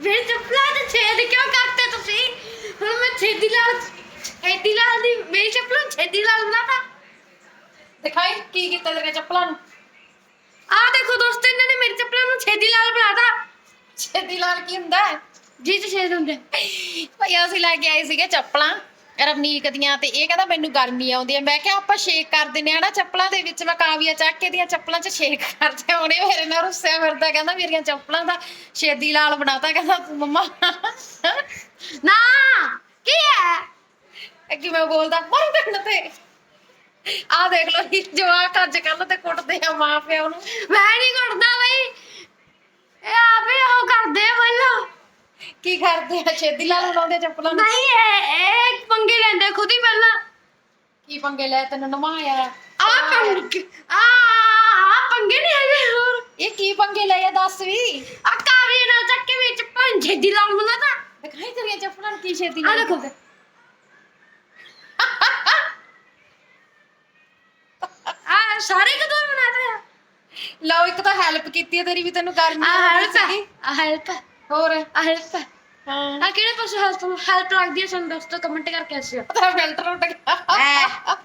ਮੇਰੇ ਚੱਪਲਾਂ ਤੇ ਛੇਦ ਕਿਉਂ ਕਰਤੇ ਤੁਸੀਂ? ਹੁਣ ਮੈਂ ਛੇਦੀ ਲਾਲ ਛੇਦੀ ਲਾਲ ਦੀ ਮੇਰੀ ਚੱਪਲਾਂ ਛੇਦੀ ਲਾਲ ਬਣਾਤਾ ਦਿਖਾਈ ਕੀ ਕੀਤਾ ਤੇਰੇ ਚੱਪਲਾਂ ਨੂੰ? ਆਹ ਦੇਖੋ ਦੋਸਤੋ ਇਹਨਾਂ ਨੇ ਮੇਰੀ ਚੱਪਲਾਂ ਨੂੰ ਛੇਦੀ ਲਾਲ ਬਣਾਤਾ ਛੇਦੀ ਲਾਲ ਕੀ ਹੁੰਦਾ? ਹੈ ਜੀ ਤੇ ਛੇਦ ਹੁੰਦੇ। ਭਾਈ ਅਸੀਂ ਲੈ ਕੇ ਆਏ ਸੀਗੇ ਚੱਪਲਾਂ। ਰਵਨੀਕ ਦੀਆਂ ਤੇ ਇਹ ਕਹਿੰਦਾ ਮੈਨੂੰ ਗਰਮੀ ਆਉਂਦੀ ਹੈ ਮੈਂ ਕਿਹਾ ਆਪਾਂ ਸ਼ੇਕ ਕਰ ਦਿੰਨੇ ਆ ਨਾ ਚੱਪਲਾਂ ਦੇ ਵਿੱਚ ਮੈਂ ਕਾਵੀਆ ਚੱਕ ਕੇ ਦੀਆਂ ਚੱਪਲਾਂ 'ਚ ਸ਼ੇਕ ਕਰਦੇ ਆਉਣੇ ਮੇਰੇ ਨਾਲ ਰੁੱਸਿਆ ਫਿਰਦਾ ਕਹਿੰਦਾ ਮੇਰੀਆਂ ਚੱਪਲਾਂ ਦਾ ਛੇਦੀ ਲਾਲ ਬਣਾਤਾ ਕਹਿੰਦਾ ਤੂੰ ਮੰਮਾ। ਨਾ ਕੀ ਹੈ? ਇਹ ਕਿਵੇਂ ਬੋਲਦਾ? ਮਰ ਦੇਣ ਤੇ। ਆ ਦੇਖ ਲੋ ਜਵਾਕ ਅੱਜ ਕੱਲ ਤੇ ਕੁੱਟਦੇ ਆ ਮਾਂ ਪਿਓ ਨੂੰ। ਮੈਂ ਨਹੀਂ ਕਰਦਾ ਬਈ ਇਹ ਆਪੇ ਉਹ ਕਰਦੇ ਆ ਪਹਿਲਾਂ ਕੀ ਕਰਦੇ ਆ? ਛੇਦੀ ਲਾਲ ਬਣਾਉਂਦੇ ਆ ਚੱਪਲਾਂ ਨੂੰ। ਨਹੀਂ ਇਹ ਇਹ ਪੰਗੇ ਲੈਂਦੇ ਖੁਦ ਹੀ ਪਹਿਲਾਂ। ਕੀ ਪੰਗੇ ਲੈ ਤੈਨੂੰ ਨਮਾਇਆ ਆ ਪੰਗੇ ਆ ਆ ਪੰਗੇ ਨਹੀਂ ਹੈਗੇ ਹੋਰ। ਇਹ ਕੀ ਪੰਗੇ ਲਏ ਆ ਦੱਸ ਵੀ। ਆ ਕਾਵੀ ਨਾਲ ਚੱਕ ਕੇ ਵਿੱਚ ਪੰਜੇ ਦੀ ਲਾਲ ਬਣਾਤਾ ਦਿਖਾਈ ਤੇਰੀਆਂ ਚੱਪਲਾਂ ਨੂੰ ਕੀ ਛੇਦੀ ਆ ਦੇਖੋ। ਆ ਸਾਰੇ ਕਦੋਂ ਬਣਾਤੇ ਆ? ਲਓ ਇੱਕ ਤਾਂ ਹੈਲਪ ਕੀਤੀ ਹੈ ਤੇਰੀ ਵੀ ਤੈਨੂੰ ਗਰਮੀ ਆ ਹੈਲਪ। ਆ ਹੈਲਪ ਹੋਰ? ਹੈਲਪ ਹਾਂ। ਆ ਕਿਹੜੇ ਪਾਸੇ ਹੈਲਪ ਹੈਲਪ ਲੱਗਦੀ ਹੈ ਸਾਨੂੰ ਦੋਸਤੋ ਕਮੈਂਟ ਕਰਕੇ ਦੱਸਿਓ। ਤੇਰਾ ਫਿਲਟਰ ਉੱਡ ਗਿਆ।